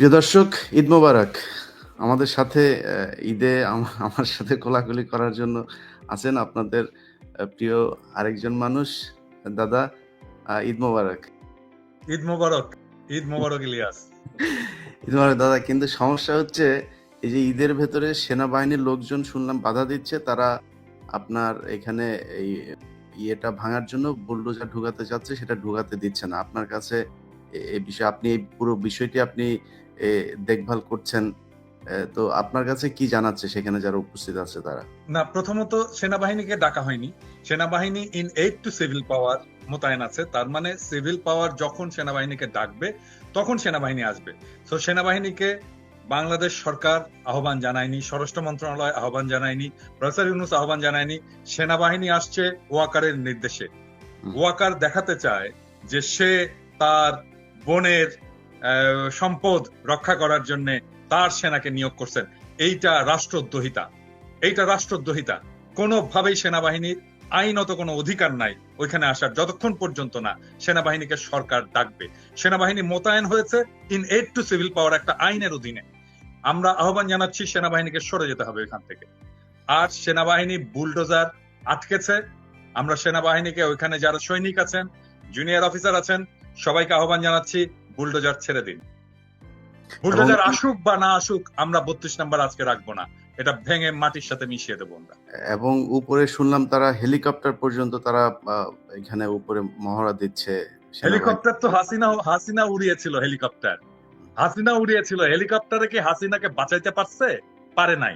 প্রিয় দর্শক ঈদ মোবারক। আমাদের সাথে ঈদে আমার সাথে কোলাকুলি করার জন্য আছেন আপনাদের প্রিয় আরেকজন মানুষ দাদা ঈদ মোবারক। ঈদ মোবারক ঈদ মোবারক ইলিয়াস। ঈদ মোবারক দাদা কিন্তু সমস্যা হচ্ছে এই যে ঈদের ভেতরে সেনাবাহিনীর লোকজন শুনলাম বাধা দিচ্ছে তারা আপনার এখানে এই ইয়েটা ভাঙার জন্য বুলডোজার ঢুকাতে চাচ্ছে সেটা ঢুকাতে দিচ্ছে না। আপনার কাছে এই বিষয়ে আপনি পুরো বিষয়টি আপনি দেখভাল করছেন তো আপনার কাছে কি জানাচ্ছে সেখানে যারা উপস্থিত আছে তারা? না প্রথমত সেনাবাহিনীকে ডাকা হয়নি। সেনাবাহিনী in aid to civil power মোতায়েন আছে। তার মানে সিভিল পাওয়ার যখন সেনাবাহিনীকে ডাকবে তখন সেনাবাহিনী আসবে। তো সেনাবাহিনীকে বাংলাদেশ সরকার আহ্বান জানায়নি স্বরাষ্ট্র মন্ত্রণালয় আহ্বান জানায়নি প্রফেসর ইউনুস আহ্বান জানায়নি সেনাবাহিনী আসছে ওয়াকারের নির্দেশে। ওয়াকার দেখাতে চায় যে সে তার বোনের সম্পদ রক্ষা করার জন্য তার সেনাকে নিয়োগ করছেন। এইটা রাষ্ট্রদ্রোহিতা। এইটা রাষ্ট্রদ্রোহিতা। কোনোভাবেই সেনাবাহিনীর আইনত কোনো অধিকার নাই ওইখানে আসার, যতক্ষণ পর্যন্ত না সেনাবাহিনীকে সরকার ডাকবে। সেনাবাহিনী মোতায়েন হয়েছে in aid to civil power একটা আইনের অধীনে। আমরা আহ্বান জানাচ্ছি সেনাবাহিনীকে সরে যেতে হবে এখান থেকে। আর সেনাবাহিনী বুলডোজার আটকেছে। আমরা সেনাবাহিনীকে ওইখানে যারা সৈনিক আছেন জুনিয়র অফিসার আছেন সবাইকে আহ্বান জানাচ্ছি বুলডোজার ছেড়ে দিন। বুলডোজার আসুক বা না আসুক আমরা বত্রিশ নাম্বার আজকে রাখব না। এটা ভেঙে মাটির সাথে মিশিয়ে দেবো আমরা। এবং উপরে শুনলাম তারা হেলিকপ্টার পর্যন্ত তারা এখানে উপরে মহড়া দিচ্ছে হেলিকপ্টার তো হাসিনা হাসিনা উড়িয়েছিল হেলিকপ্টার। হাসিনা উড়িয়েছিল হেলিকপ্টারে কি হাসিনাকে বাঁচাইতে পারছে? পারে নাই।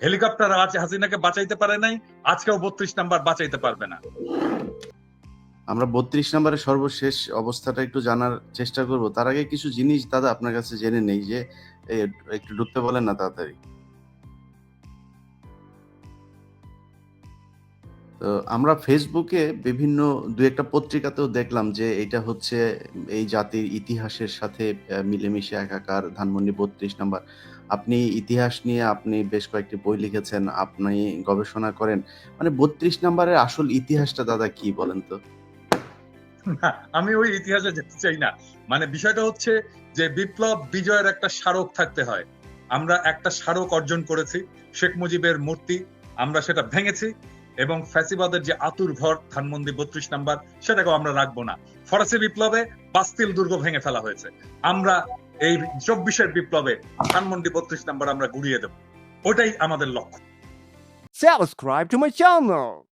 হেলিকপ্টার আজ হাসিনাকে বাঁচাইতে পারে নাই আজকেও বত্রিশ নাম্বার বাঁচাইতে পারবে না। আমরা বত্রিশ নম্বরের সর্বশেষ অবস্থাটা একটু জানার চেষ্টা করব। তার আগে কিছু জিনিস দাদা আপনার কাছে জেনে নেই যে একটু ঢুকতে বলেন না তাড়াতাড়ি। তো আমরা ফেসবুকে বিভিন্ন দু একটা পত্রিকাতেও দেখলাম যে এটা হচ্ছে এই জাতির ইতিহাসের সাথে মিলেমিশে একাকার ধানমন্ডি বত্রিশ নাম্বার। আপনি ইতিহাস নিয়ে আপনি বেশ কয়েকটি বই লিখেছেন, আপনি গবেষণা করেন। মানে বত্রিশ নাম্বারের আসল ইতিহাসটা দাদা কি বলেন তো? আমি ওই ইতিহাসে যেতে চাই না। মানে বিষয়টা হচ্ছে যে বিপ্লব বিজয়ের একটা স্মারক থাকতে হয়। আমরা একটা স্মারক অর্জন করেছি, শেখ মুজিবের মূর্তি, আমরা সেটা ভেঙেছি এবং ফ্যাসিবাদের যে আতুর ঘর ধানমন্দি বত্রিশ নাম্বার, সেটাকেও আমরা রাখব না। ফরাসি বিপ্লবে বাস্তিল দুর্গ ভেঙে ফেলা হয়েছে। আমরা এই চব্বিশের বিপ্লবে ধানমন্ডি বত্রিশ নাম্বার আমরা গুড়িয়ে দেব। ওটাই আমাদের লক্ষ্য। Subscribe to my channel!